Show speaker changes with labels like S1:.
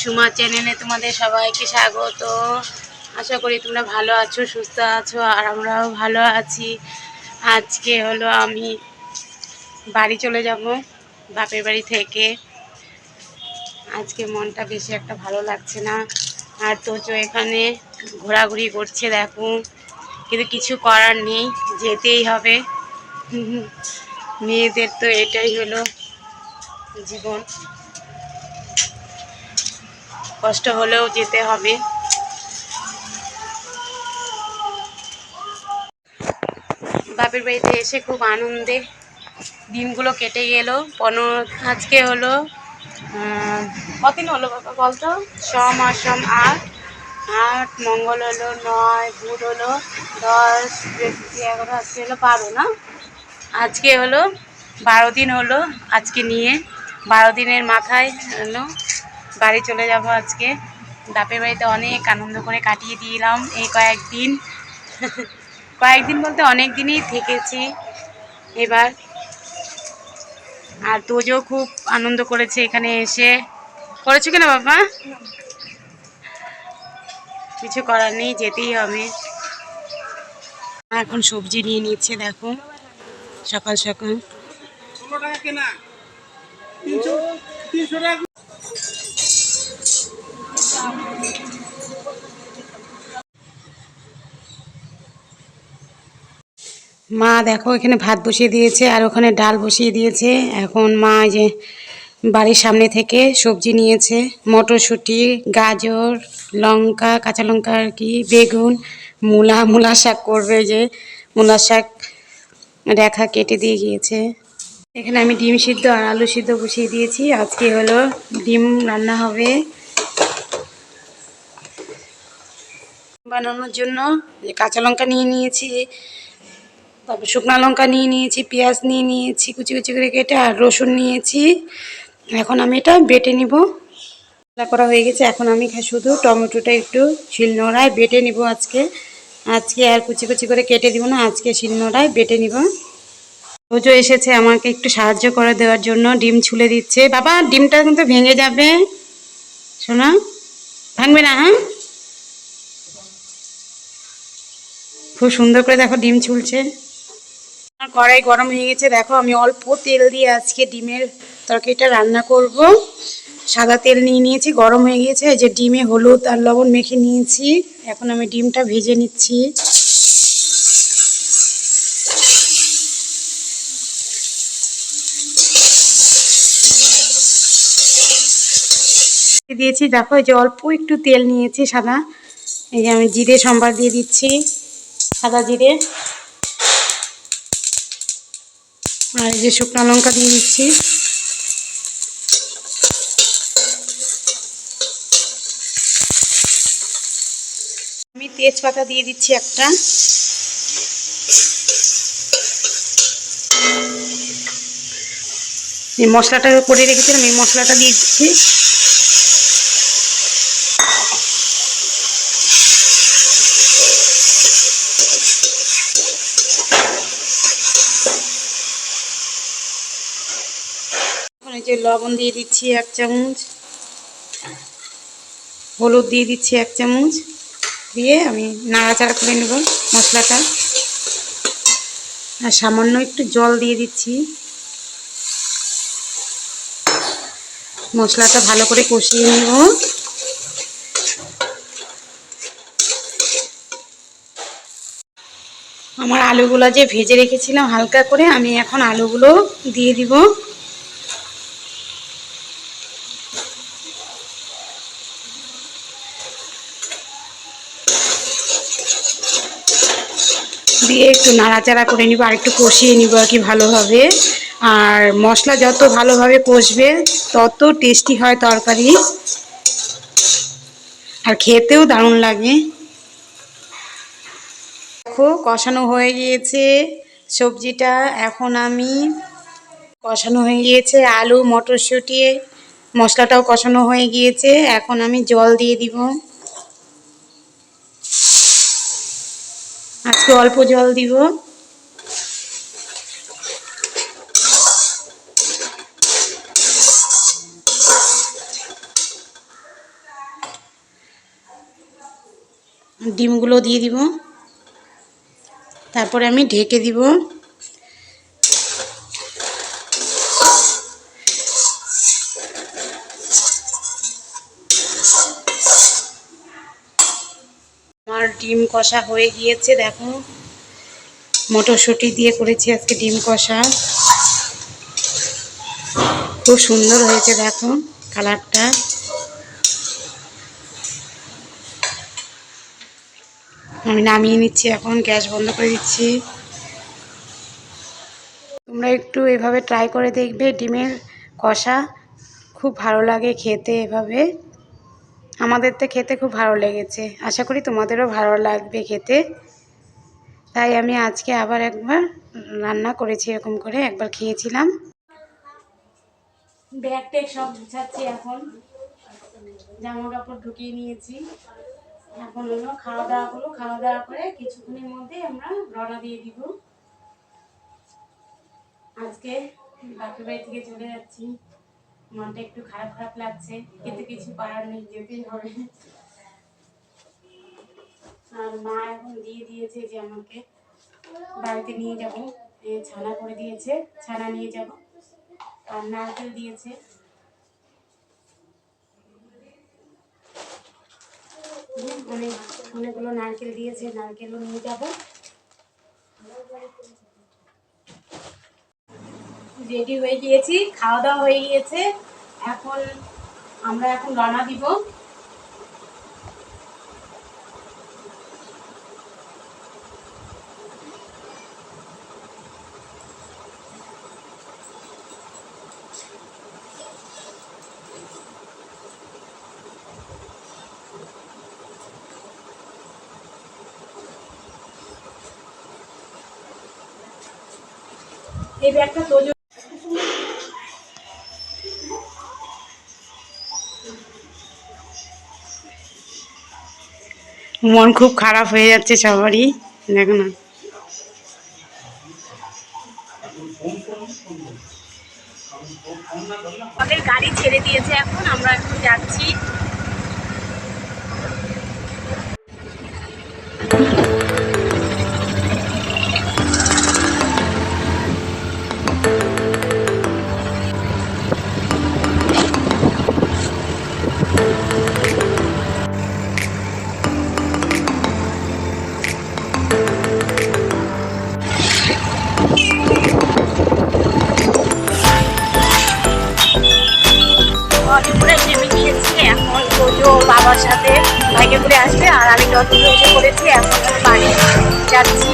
S1: সুমা চ্যানেলে তোমাদের সবাইকে স্বাগত। আশা করি তোমরা ভালো আছো, সুস্থ আছো, আর আমরাও ভালো আছি। আজকে হলো আমি বাড়ি চলে যাব, বাপের বাড়ি থেকে। আজকে মনটা বেশি একটা ভালো লাগছে না। আর তোজো এখানে ঘোরাঘুরি করছে, দেখো। কিন্তু কিছু করার নেই, যেতেই হবে। মেয়েদের তো এটাই হলো জীবন। কষ্ট হলেও যেতে হবে। বাপের বাড়িতে এসে খুব আনন্দে দিনগুলো কেটে গেল। পনেরো, আজকে হলো কদিন হলো বাবা বলতো? সম অসম আট আট, মঙ্গল হলো নয়, বুধ হলো দশ এগারো, আজকে হলো বারো না? আজকে হলো বারো দিন হলো আজকে নিয়ে। বারো দিনের মাথায় হলো বাড়ি চলে যাব আজকে। বাপের বাড়িতে অনেক আনন্দ করে কাটিয়ে দিলাম এই কয়েকদিন। কয়েকদিন বলতে অনেক দিনই থেকেছি। এবার আর তোজও খুব আনন্দ করেছে এখানে এসে। করেছ কিনা বাবা? কিছু করার নেই, যেতেই হবে। এখন সবজি নিয়ে নিচ্ছে, দেখো। সকাল সকাল। মা দেখো, এখানে ভাত বসিয়ে দিয়েছে আর ওখানে ডাল বসিয়ে দিয়েছে। এখন মা যে বাড়ির সামনে থেকে সবজি নিয়েছে, মটরশুঁটি, গাজর, লঙ্কা, কাঁচা লঙ্কা আর কি, বেগুন, মূলা মূলা শাক করবে যে, মূলা শাক রেখা কেটে দিয়ে গিয়েছে। এখানে আমি ডিম সিদ্ধ আর আলু সিদ্ধ বসিয়ে দিয়েছি। আজকে হলো ডিম রান্না হবে। বানানোর জন্য কাঁচা লঙ্কা নিয়ে নিয়েছি তারপর শুকনো লঙ্কা নিয়ে নিয়েছি, পেঁয়াজ নিয়ে নিয়েছি, কুচি কুচি করে কেটে আর রসুন নিয়েছি। এখন আমি এটা বেটে নিব। রান্না করা হয়ে গেছে, এখন আমি শুধু টমেটোটা একটু শিলনোড়ায় বেটে নিব আজকে। আজকে আর কুচি কুচি করে কেটে দিব না, আজকে শিলনোড়ায় বেটে নিব। রোজও এসেছে আমাকে একটু সাহায্য করে দেওয়ার জন্য, ডিম ছুলে দিচ্ছে। বাবা, ডিমটা কিন্তু ভেঙে যাবে। শোনা, ভাঙবে না হ্যাঁ? খুব সুন্দর করে দেখো ডিম ছুলছে। আমার কড়াই গরম হয়ে গেছে। দেখো, আমি অল্প তেল দিয়ে আজকে ডিমের তরকারিটা রান্না করব। সাদা তেল নিয়ে নিয়েছি, গরম হয়ে গিয়েছে এই যে ডিমে হলুদ আর লবণ মেখে নিয়েছি। এখন আমি ডিমটা ভেজে নিচ্ছি। দিয়েছি, দেখো, এই যে অল্প একটু তেল নিয়েছি সাদা। এই যে আমি জিরে, সম্বার দিয়ে দিচ্ছি, সাদা জিরে। আর এই যে শুকনো লঙ্কা দিয়ে দিচ্ছি। আমি তেজপাতা দিয়ে দিচ্ছি একটা। এই মশলাটা করে রেখেছিলাম, এই মশলাটা দিয়ে দিচ্ছি। এই যে লবণ দিয়ে দিচ্ছি এক চামচ, হলুদ দিয়ে দিচ্ছি এক চামচ, দিয়ে আমি নাড়াচাড়া করে নেব মশলাটা। আর সামান্য একটু জল দিয়ে দিচ্ছি। মশলাটা ভালো করে কষিয়ে নেব। আমার আলুগুলো যে ভেজে রেখেছিলাম হালকা করে, আমি এখন আলুগুলো দিয়ে দিব। দিয়ে একটু নাড়াচাড়া করে নিব, আর একটু কষিয়ে নিব আর কি ভালোভাবে। আর মশলা যত ভালোভাবে কষবে, তত টেস্টি হয় তরকারি। আর খেতেও দারুণ লাগে। দেখো, কষানো হয়ে গিয়েছে সবজিটা। এখন আমি কষানো হয়ে গিয়েছে আলু, মটরশুঁটি, মশলাটাও কষানো হয়ে গিয়েছে। এখন আমি জল দিয়ে দিব। একটু অল্প জল দিব। ডিমগুলো দিয়ে দিব। তারপরে আমি ঢেকে দিব। ডিম কষা হয়ে গিয়েছে, দেখো। মটরশুঁটি দিয়ে করেছি আজকে ডিম কষা। খুব সুন্দর হয়েছে, দেখো কালারটা। আমি নামিয়ে নিচ্ছি এখন, গ্যাস বন্ধ করে দিচ্ছি। তোমরা একটু এভাবে ট্রাই করে দেখবে, ডিমের কষা খুব ভালো লাগে খেতে এভাবে। আমাদের তো খেতে খুব ভালো লেগেছে। আশা করি তোমাদেরও ভালো লাগবে খেতে। তাই আমি আজকে আবার একবার রান্না করেছি এরকম করে, একবার খেয়েছিলাম। ব্যাগ ট্যাগ সব গুছাচ্ছি এখন। জামা কাপড় ঢুকিয়ে নিয়েছি। এখন হলো খাওয়া দাওয়া করব। খাওয়া দাওয়া করে কিছুক্ষণের মধ্যে আমরা রওনা দিয়ে দিব। আজকে বাপের বাড়ি থেকে চলে যাচ্ছি। মনটা একটু খারাপ খারাপ লাগছে। কিন্তু কিছু করার নেই, যেতেই হবে। আর মা এখন দিয়ে দিয়েছে যে আমাকে বাড়িতে নিয়ে যাব। ছানা করে দিয়েছে, ছানা নিয়ে যাব। আর নারকেল দিয়েছে। অনেক অনেকগুলো নারকেল দিয়েছে, নারকেলও নিয়ে যাব। রেডি হয়ে গিয়েছি, খাওয়া দাওয়া হয়ে গিয়েছে। এখন আমরা এখন রওনা দিব। এই ব্যাগটা তোজো মন খুব খারাপ হয়ে যাচ্ছে সবারই, দেখো না। আমাদের গাড়ি ছেড়ে দিয়েছে এখন, আমরা এখন যাচ্ছি। অনেকগুলো নেমে গিয়েছি এখন তোজো বাবার সাথে বাইকে করে আসবে আর আমি যত উঠে করেছি, এখন আমি বাড়ি যাচ্ছি।